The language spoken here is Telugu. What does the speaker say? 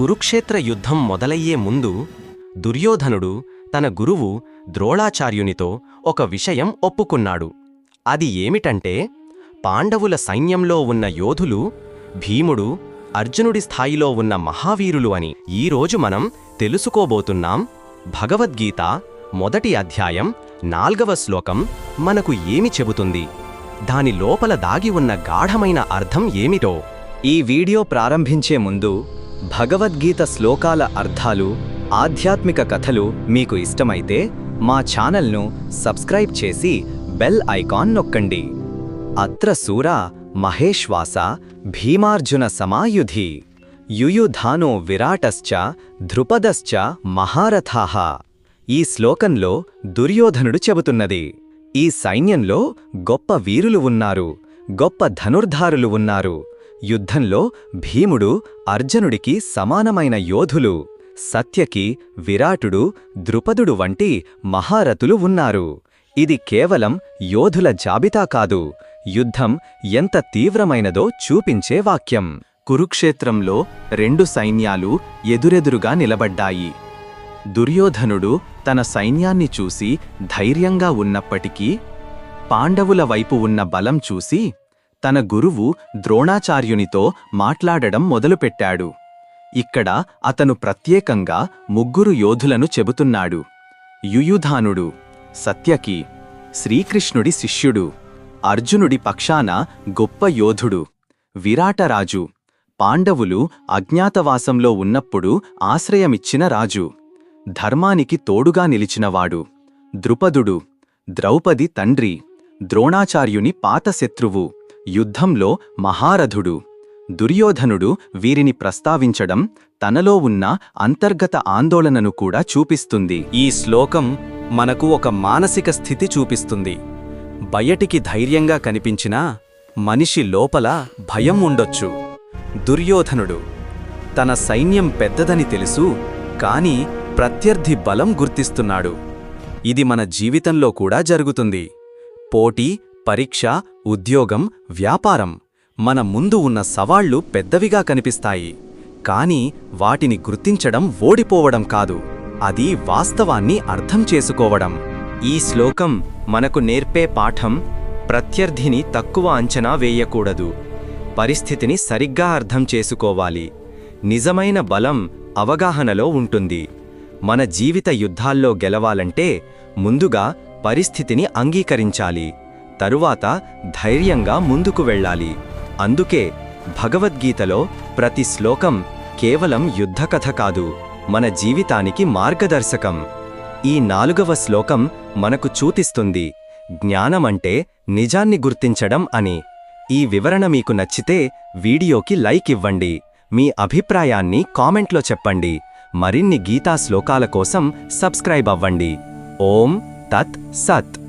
కురుక్షేత్ర యుద్ధం మొదలయ్యే ముందు దుర్యోధనుడు తన గురువు ద్రోళాచార్యునితో ఒక విషయం ఒప్పుకున్నాడు. అది ఏమిటంటే పాండవుల సైన్యంలో ఉన్న యోధులు భీముడు అర్జునుడి స్థాయిలో ఉన్న మహావీరులు అని ఈరోజు మనం తెలుసుకోబోతున్నాం. భగవద్గీత మొదటి అధ్యాయం నాల్గవ శ్లోకం మనకు ఏమి చెబుతుంది? దాని లోపల దాగి ఉన్న గాఢమైన అర్థం ఏమిటో ఈ వీడియో ప్రారంభించే ముందు భగవద్గీత శ్లోకాల అర్థాలు ఆధ్యాత్మిక కథలు మీకు ఇష్టమైతే మా ఛానల్ను సబ్స్క్రైబ్ చేసి బెల్ ఐకాన్ నొక్కండి. అత్ర సూరా మహేశ్వాస భీమార్జున సమాయుధి యుయుధానో విరాటశ్చ ధృపదశ్చ మహారథాహ ఈ శ్లోకంలో దుర్యోధనుడు చెబుతున్నది. ఈ సైన్యంలో గొప్ప వీరులు ఉన్నారు గొప్ప ధనుర్ధారులు ఉన్నారు. యుద్ధంలో భీముడు అర్జునుడికి సమానమైన యోధులు సత్యకి విరాటుడు ద్రుపదుడు వంటి మహారథులు ఉన్నారు. ఇది కేవలం యోధుల జాబితా కాదు యుద్ధం ఎంత తీవ్రమైనదో చూపించే వాక్యం. కురుక్షేత్రంలో రెండు సైన్యాలు ఎదురెదురుగా నిలబడ్డాయి. దుర్యోధనుడు తన సైన్యాన్ని చూసి ధైర్యంగా ఉన్నప్పటికీ పాండవుల వైపు ఉన్న బలం చూసి తన గురువు ద్రోణాచార్యునితో మాట్లాడడం మొదలుపెట్టాడు. ఇక్కడ అతను ప్రత్యేకంగా ముగ్గురు యోధులను చెబుతున్నాడు. యుయుధానుడు సత్యకి శ్రీకృష్ణుడి శిష్యుడు అర్జునుడి పక్షాన గొప్ప యోధుడు విరాటరాజు పాండవులు అజ్ఞాతవాసంలో ఉన్నప్పుడు ఆశ్రయమిచ్చిన రాజు ధర్మానికి తోడుగా నిలిచినవాడు ద్రుపదుడు ద్రౌపది తండ్రి ద్రోణాచార్యుని పాత శత్రువు. యుద్ధంలో మహారథుడు దుర్యోధనుడు వీరిని ప్రస్తావించడం తనలో ఉన్న అంతర్గత ఆందోళనను కూడా చూపిస్తుంది. ఈ శ్లోకం మనకు ఒక మానసిక స్థితి చూపిస్తుంది. బయటికి ధైర్యంగా కనిపించినా మనిషి లోపల భయం ఉండొచ్చు. దుర్యోధనుడు తన సైన్యం పెద్దదని తెలుసు కాని ప్రత్యర్థి బలం గుర్తిస్తున్నాడు. ఇది మన జీవితంలో కూడా జరుగుతుంది. పోటీ పరీక్ష ఉద్యోగం వ్యాపారం. మన ముందు ఉన్న సవాళ్ళు పెద్దవిగా కనిపిస్తాయి. కాని వాటిని గుర్తించడం ఓడిపోవడం కాదు. అది వాస్తవాన్ని అర్థం చేసుకోవడం. ఈ శ్లోకం మనకు నేర్పే పాఠం ప్రత్యర్థిని తక్కువ అంచనా వేయకూడదు. పరిస్థితిని సరిగ్గా అర్థం చేసుకోవాలి. నిజమైన బలం అవగాహనలో ఉంటుంది. మన జీవిత యుద్ధాల్లో గెలవాలంటే ముందుగా పరిస్థితిని అంగీకరించాలి. తరువాత ధైర్యంగా ముందుకు వెళ్ళాలి. అందుకే భగవద్గీతలో ప్రతి శ్లోకం కేవలం యుద్ధకథ కాదు మన జీవితానికి మార్గదర్శకం. ఈ నాలుగవ శ్లోకం మనకు చూతిస్తుంది జ్ఞానమంటే నిజాన్ని గుర్తించడం అని. ఈ వివరణ మీకు నచ్చితే వీడియోకి లైక్ ఇవ్వండి మీ అభిప్రాయాన్ని కామెంట్లో చెప్పండి మరిన్ని గీతా శ్లోకాల కోసం సబ్స్క్రైబ్ అవ్వండి. ఓం తత్ సత్.